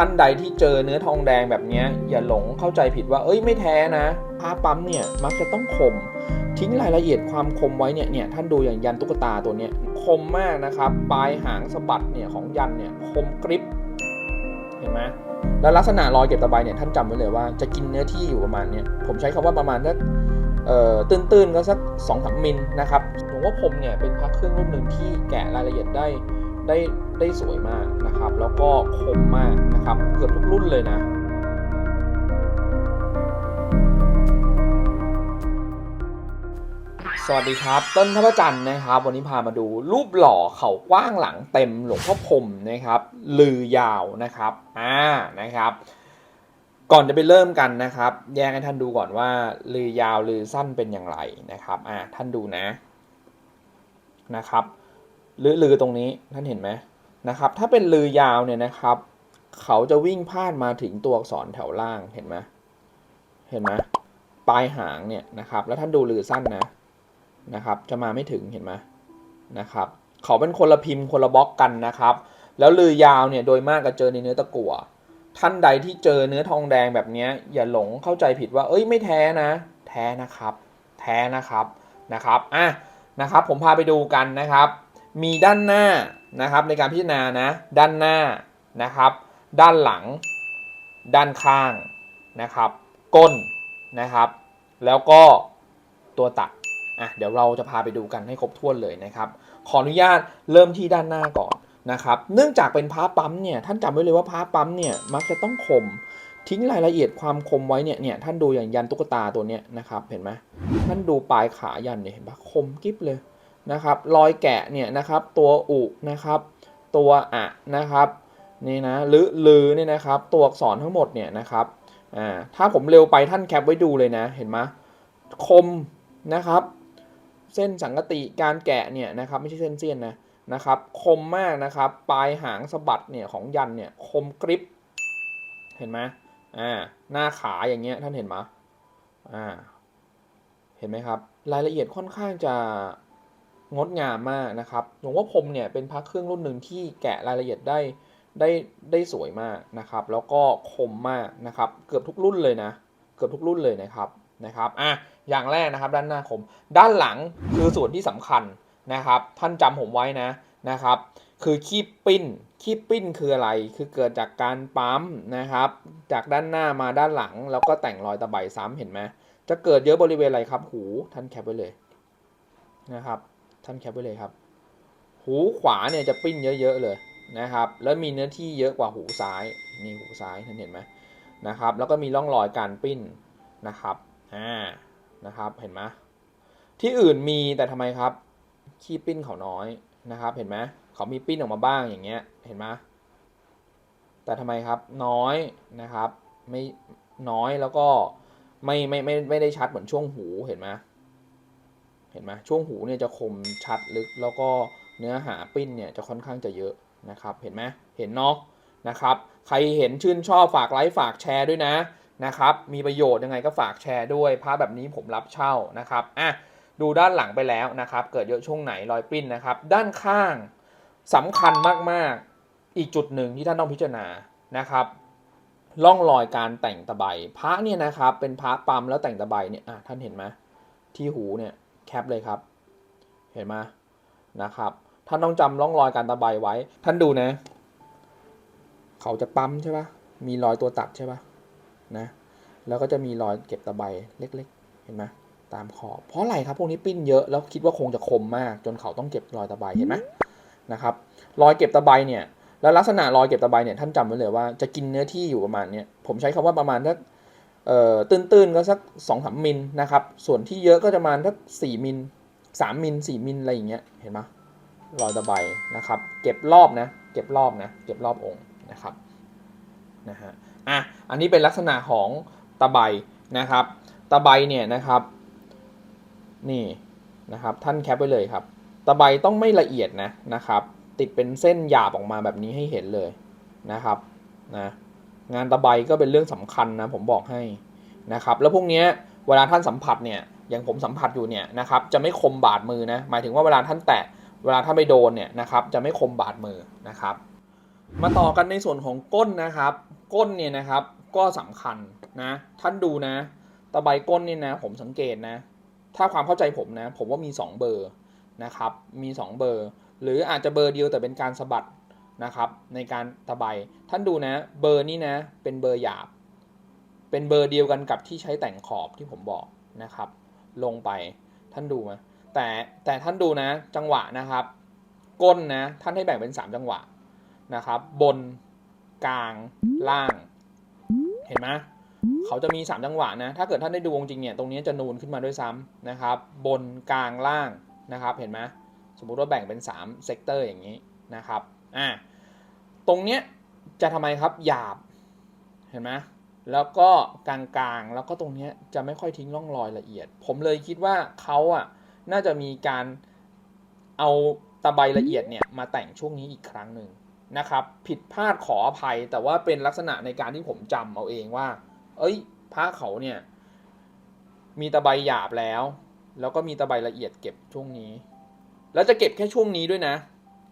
ท่านใดที่เจอเนื้อทองแดงแบบนี้อย่าหลงเข้าใจผิดว่า เอ้ยไม่แท้นะผ้าปั๊มเนี่ยมักจะต้องคม ทิ้งรายละเอียดความคมไว้เนี่ยเนี่ยท่านดูอย่างยันตุ๊กตาตัวเนี้ยคมมากนะครับปลายหางสะบัดเนี่ยของยันเนี่ยคมกริบเห็นไหมแล้วลักษณะรอยเก็บตะไบเนี่ยท่านจำไว้เลยว่าจะกินเนื้อที่อยู่ประมาณเนี่ยผมใช้คำว่าประมาณสักเอ่อตื้นๆก็สัก2อสมิลนะครับผมว่าผมเนี่ยเป็นพระเครื่องรุ่นหนึ่งที่แกะรายละเอียดได้ ได้ได้สวยมากนะครับ แล้วก็คมมากนะครับ เกือบทุกรุ่นเลยนะสวัสดีครับต้นทัพจันทร์นะครับ วันนี้พามาดูรูปหล่อเขากว้างหลังเต็มหลวงพ่อพรมนะครับลือยาวนะครับอ่านะครับ ก่อนจะไปเริ่มกันนะครับ แยกให้ท่านดูก่อนว่าลือยาวลือสั้นเป็นอย่างไรนะครับอ่าท่านดูนะนะครับ ลือลือตรงนี้ท่านเห็นไหมนะครับ ถ้าเป็นลือยาวเนี่ยนะครับ เขาจะวิ่งพาดมาถึงตัวอักษรแถวล่างเห็นไหมเห็นไหมปลายหางเนี่ยนะครับ แล้วท่านดูลือสั้นนะนะครับ จะมาไม่ถึงเห็นไหมนะครับ เขาเป็นคนละพิมพ์คนละบล็อกกันนะครับ แล้วลือยาวเนี่ยโดยมากก็เจอในเนื้อตะกั่วท่านใดที่เจอเนื้อทองแดงแบบนี้อย่าหลงเข้าใจผิดว่า เอ้ยไม่แท้นะ แท้นะครับ แท้นะครับนะครับอะนะครับ ผมพาไปดูกันนะครับ มีด้านหน้านะครับในการพิจารณานะด้านหน้านะครับ ด้านหลัง ด้านข้างนะครับ ก้นนะครับ แล้วก็ตัวตัดอะเดี๋ยวเราจะพาไปดูกันให้ครบถ้วนเลยนะครับ ขออนุญาตเริ่มที่ด้านหน้าก่อนนะครับ เนื่องจากเป็นพ้าปั๊มเนี่ยท่านจำไว้เลยว่าพ้าปั๊มเนี่ยมักจะต้องคมทิ้งรายละเอียดความคมไว้เนี่ยเนี่ยท่านดูอย่างยันตุ๊กตาตัวเนี้ยนะครับเห็นไหมท่านดูปลายขายันเนี่ยเห็นปะคมกิ๊บเลย นะครับ รอยแกะเนี่ยนะครับ ตัวอุนะครับ ตัวอะนะครับนี่นะหรือลือเนี่ยนะครับ ตัวอักษรทั้งหมดเนี่ยนะครับอ่าถ้าผมเร็วไปท่านแคปไว้ดูเลยนะ เห็นไหมคมนะครับ เส้นสังกติการแกะเนี่ยนะครับไม่ใช่เส้นเสี้ยนนะนะครับ คมมากนะครับ ปลายหางสะบัดเนี่ยของยันเนี่ยคมกริบเห็นไหมอ่าหน้าขาอย่างเงี้ยท่านเห็นไหมอ่าเห็นไหมครับ รายละเอียดค่อนข้างจะ งดงามมากนะครับหลวงพ่อพรมเนี่ยเป็นพระเครื่องรุ่นหนึ่งที่แกะรายละเอียดได้ได้ได้สวยมากนะครับ แล้วก็คมมากนะครับ เกือบทุกรุ่นเลยนะ เกือบทุกรุ่นเลยนะครับนะครับอะอย่างแรกนะครับด้านหน้าคม ด้านหลังคือส่วนที่สำคัญนะครับ ท่านจำผมไว้นะนะครับ คือคีบปิ้นคีบปิ้นคืออะไร คือเกิดจากการปั๊มนะครับ จากด้านหน้ามาด้านหลัง แล้วก็แต่งรอยตะไบซ้ำเห็นไหมจะเกิดเยอะบริเวณอะไรครับ หูท่านแคปไว้เลยนะครับ ท่านแคปไว้เลยครับ หูขวาเนี่ยจะปิ้นเยอะๆเลยนะครับ แล้วมีเนื้อที่เยอะกว่าหูซ้ายนี่หูซ้ายท่านเห็นไหมนะครับ แล้วก็มีร่องรอยการปิ้นนะครับอ่านะครับเห็นไหมที่อื่นมีแต่ทำไมครับขี้ปิ้นเขาน้อยนะครับ เห็นไหมเขามีปิ้นออกมาบ้างอย่างเงี้ยเห็นไหมแต่ทำไมครับน้อยนะครับ ไม่น้อยแล้วก็ไม่ไม่ไม่ไม่ได้ชัดเหมือนช่วงหูเห็นไหม เห็นไหมช่วงหูเนี่ยจะคมชัดลึก แล้วก็เนื้อหาปิ้นเนี่ยจะค่อนข้างจะเยอะนะครับ เห็นไหมเห็นเนาะนะครับ ใครเห็นชื่นชอบฝากไลค์ฝากแชร์ด้วยนะนะครับ มีประโยชน์ยังไงก็ฝากแชร์ด้วยพระแบบนี้ผมรับเช่านะครับอะดูด้านหลังไปแล้วนะครับ เกิดเยอะช่วงไหนรอยปิ้นนะครับ ด้านข้างสำคัญมากๆ อีกจุดหนึ่งที่ท่านต้องพิจารณานะครับร่องรอยการแต่งตะไบพระเนี่ยนะครับเป็นพระปั๊มแล้วแต่งตะไบเนี่ยอะท่านเห็นไหมที่หูเนี่ย แคปเลยครับ เห็นไหมนะครับ ท่านต้องจำร่องรอยการตะไบไว้ ท่านดูนะ เขาจะปั๊มใช่ปะมีรอยตัวตัดใช่ปะนะ แล้วก็จะมีรอยเก็บตะไบเล็ก ๆ เห็นไหมตามขอบเพราะอะไรครับพวกนี้ปิ้นเยอะแล้วคิดว่าคงจะคมมาก จนเขาต้องเก็บรอยตะไบเห็นไหมนะครับ รอยเก็บตะไบเนี่ย แล้วลักษณะรอยเก็บตะไบเนี่ยท่านจำไว้เลยว่าจะกินเนื้อที่อยู่ประมาณเนี้ยผมใช้คำว่าประมาณสัก ตื้นๆก็สักสองสามมิลนะครับ ส่วนที่เยอะก็จะมาสักสี่มิลสามมิลสี่มิลอะไรอย่างเงี้ยเห็นไหมรอยตะไบนะครับ เก็บรอบนะ เก็บรอบนะ เก็บรอบองค์นะครับนะฮะอะอันนี้เป็นลักษณะของตะไบนะครับ ตะไบเนี่ยนะครับ นี่นะครับ ท่านแคปไว้เลยครับ ตะไบต้องไม่ละเอียดนะนะครับ ติดเป็นเส้นหยาบออกมาแบบนี้ให้เห็นเลยนะครับนะ งานตะไบก็เป็นเรื่องสำคัญนะผมบอกให้นะครับ แล้วพวกนี้เวลาท่านสัมผัสเนี่ยอย่างผมสัมผัสอยู่เนี่ยนะครับจะไม่คมบาดมือนะหมายถึงว่าเวลาท่านแตะเวลาท่านไม่โดนเนี่ยนะครับจะไม่คมบาดมือนะครับ มาต่อกันในส่วนของก้นนะครับ ก้นเนี่ยนะครับก็สำคัญนะท่านดูนะ ตะไบก้นเนี่ยนะผมสังเกตนะ ถ้าความเข้าใจผมนะ ผมว่ามี 2 เบอร์นะครับมี 2 เบอร์ หรืออาจจะเบอร์เดียวแต่เป็นการสะบัด นะครับในการตะไบท่านดูนะเบอร์นี้นะเป็นเบอร์หยาบ เป็นเบอร์เดียวกันกับที่ใช้แต่งขอบที่ผมบอกนะครับ ลงไปท่านดูไหมแต่แต่ท่านดูนะจังหวะนะครับ ก้นนะท่านให้แบ่งเป็น 3 จังหวะนะครับ บนกลางล่าง เห็นไหมเขาจะมี 3 จังหวะนะ ถ้าเกิดท่านได้ดูวงจริงเนี่ย ตรงนี้จะนูนขึ้นมาด้วยซ้ำนะครับ บนกลางล่างนะครับ เห็นไหมสมมุติว่าแบ่งเป็น3เซกเตอร์อย่างนี้นะครับ อ่า ตรงเนี้ยจะทำไมครับหยาบเห็นไหมแล้วก็กลางๆ แล้วก็ตรงนี้จะไม่ค่อยทิ้งร่องรอยละเอียด ผมเลยคิดว่าเขาอะน่าจะมีการเอาตะไบละเอียดเนี่ยมาแต่งช่วงนี้อีกครั้งหนึ่งนะครับ ผิดพลาดขออภัย แต่ว่าเป็นลักษณะในการที่ผมจำเอาเองว่า เอ้ยผ้าเขาเนี่ยมีตะไบหยาบแล้ว แล้วก็มีตะไบละเอียดเก็บช่วงนี้ แล้วจะเก็บแค่ช่วงนี้ด้วยนะ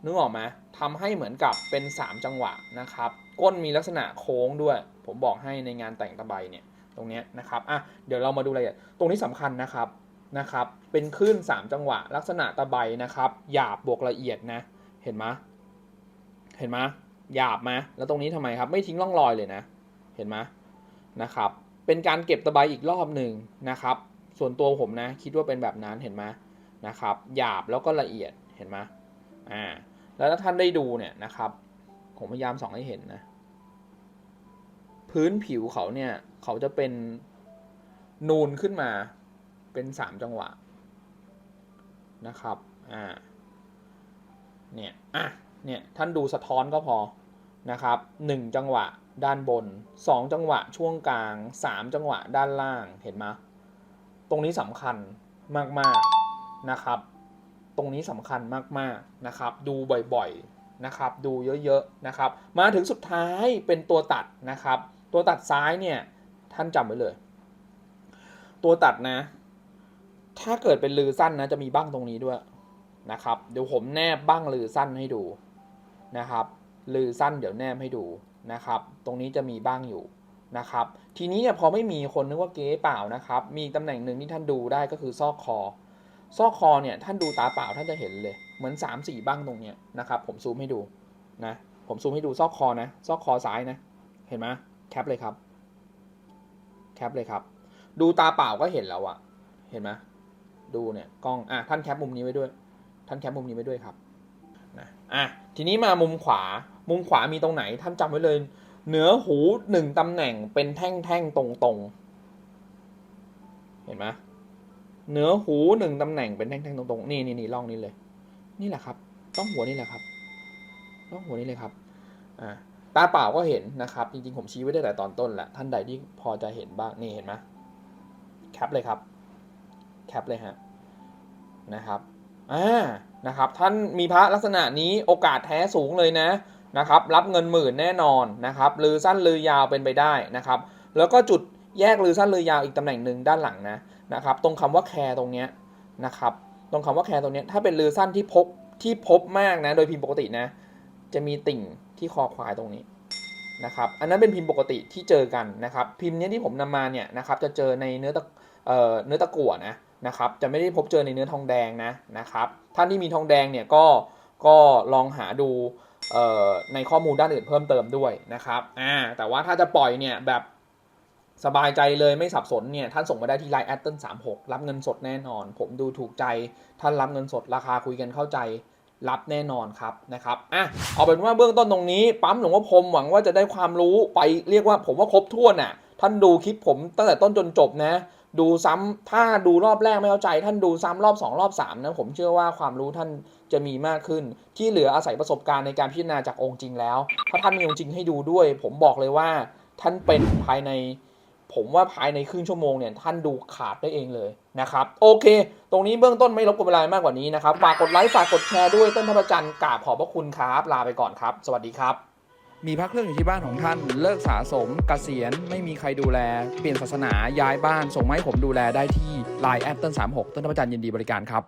นึกออกไหมทำให้เหมือนกับเป็น 3 จังหวะนะครับ ก้นมีลักษณะโค้งด้วย ผมบอกให้ในงานแต่งตะไบเนี่ยตรงเนี้ยนะครับอะเดี๋ยวเรามาดูรายละเอียดตรงนี้สำคัญนะครับนะครับ เป็นคลื่น 3 จังหวะ ลักษณะตะไบนะครับ หยาบบวกละเอียดนะ เห็นไหมเห็นไหมหยาบไหมแล้วตรงนี้ทำไมครับ ไม่ทิ้งร่องรอยเลยนะ เห็นไหมนะครับ เป็นการเก็บตะไบอีกรอบหนึ่งนะครับ ส่วนตัวผมนะ คิดว่าเป็นแบบนั้นเห็นไหมนะครับ หยาบแล้วก็ละเอียดเห็นไหมอ่า แล้วถ้าท่านได้ดูเนี่ยนะครับ ผมพยายามส่องให้เห็นนะ พื้นผิวเขาเนี่ย เขาจะเป็นนูนขึ้นมาเป็นสามจังหวะนะครับ อ่า เนี่ย อะ เนี่ย ท่านดูสะท้อนก็พอนะครับหนึ่งจังหวะด้านบนสองจังหวะช่วงกลางสามจังหวะด้านล่าง เห็นไหมตรงนี้สำคัญมาก ๆ นะครับ ตรงนี้สำคัญมากๆนะครับ ดูบ่อยๆนะครับ ดูเยอะๆนะครับ มาถึงสุดท้ายเป็นตัวตัดนะครับ ตัวตัดซ้ายเนี่ยท่านจำไว้เลย ตัวตัดนะ ถ้าเกิดเป็นลือสั้นนะจะมีบ้างตรงนี้ด้วยนะครับเดี๋ยวผมแนบบ้างลือสั้นให้ดูนะครับลือสั้นเดี๋ยวแนบให้ดูนะครับ ตรงนี้จะมีบ้างอยู่นะครับ ทีนี้เนี่ยพอไม่มีคนนึกว่าเก๊เปล่านะครับ มีตำแหน่งหนึ่งที่ท่านดูได้ก็คือซอกคอ ซอกคอเนี่ยท่านดูตาเปล่าท่านจะเห็นเลย เหมือน 3 4 บ้างตรงเนี้ยนะครับ ผมซูมให้ดูนะ ผมซูมให้ดูซอกคอนะ ซอกคอซ้ายนะ เห็นไหมแคปเลยครับ แคปเลยครับ ดูตาเปล่าก็เห็นแล้วอะเห็นไหมดูเนี่ยกล้องอะท่านแคปมุมนี้ไว้ด้วย ท่านแคปมุมนี้ไว้ด้วยครับนะอะทีนี้มามุมขวา มุมขวามีตรงไหน ท่านจำไว้เลย เหนือหูหนึ่งตำแหน่งเป็นแท่งๆตรงๆ เห็นไหม เหนือหูหนึ่งตำแหน่งเป็นแท่งๆตรงๆนี่นี่นี่ร่องนี้เลย นี่แหละครับต้องหัวนี่แหละครับต้องหัวนี่เลยครับอ่าตาเปล่าก็เห็นนะครับ จริงๆ ผมชี้ไว้ได้แต่ตอนต้นแหละท่านใดที่พอจะเห็นบ้างนี่เห็นไหมแคปเลยครับแคปเลยฮะนะครับอ่านะครับ ท่านมีพระลักษณะนี้โอกาสแท้สูงเลยนะนะครับ รับเงินหมื่นแน่นอนนะครับลือสั้นลือยาวเป็นไปได้นะครับ แล้วก็จุดแยกลือสั้นลือยาวอีกตำแหน่งหนึ่งด้านหลังนะ นะครับ ตรงคำว่าแคร์ตรงเนี้ยนะครับ ตรงคำว่าแคร์ตรงเนี้ยถ้าเป็นลือสั้นที่พบที่พบมากนะ โดยพิมพ์ปกตินะ จะมีติ่งที่คอควายตรงนี้นะครับ อันนั้นเป็นพิมพ์ปกติที่เจอกันนะครับ พิมพ์เนี้ยที่ผมนำมาเนี่ยนะครับ จะเจอในเนื้อตะเอ่อเนื้อตะกั่วนะนะครับ จะไม่ได้พบเจอในเนื้อทองแดงนะนะครับ ท่านที่มีทองแดงเนี่ยก็ก็ลองหาดูในข้อมูลด้านอื่นเพิ่มเติมด้วยนะครับ อ่า แต่ว่าถ้าจะปล่อยเนี่ยแบบ สบายใจเลยไม่สับสนเนี่ยท่านส่งมาได้ที่ไลน์แอตเติ้ลสามหกรับเงินสดแน่นอน ผมดูถูกใจ ท่านรับเงินสดราคาคุยกันเข้าใจรับแน่นอนครับนะครับอะเอาเป็นว่าเบื้องต้นตรงนี้ ปั๊มหลวงพ่อพรมหวังว่าจะได้ความรู้ไปเรียกว่าผมว่าครบถ้วนน่ะ ท่านดูคลิปผมตั้งแต่ต้นจนจบนะ ดูซ้ำถ้าดูรอบแรกไม่เข้าใจ ท่านดูซ้ำรอบ 2 รอบ3นะผมเชื่อว่าความรู้ท่านจะมีมากขึ้น ที่เหลืออาศัยประสบการณ์ในการพิจารณาจากองค์จริงแล้ว ถ้าท่านมีองค์จริงให้ดูด้วย ผมบอกเลยว่าท่านเป็นภายใน ผมว่าภายในครึ่งชั่วโมงเนี่ยท่านดูขาดได้เองเลยนะครับโอเค ตรงนี้เบื้องต้นไม่รบกวนเวลามากกว่านี้นะครับฝากกดไลค์ฝากกดแชร์ด้วยต้นทัพจันทร์กราบขอบพระคุณครับลาไปก่อนครับ สวัสดีครับ มีพระเครื่องอยู่ที่บ้านของท่านเลิกสะสมกเกษียณไม่มีใครดูแล เปลี่ยนศาสนาย้ายบ้านส่งมาให้ผมดูแลได้ที่ Line แอดต้น36ต้นทัพจันทร์ยินดีบริการครับ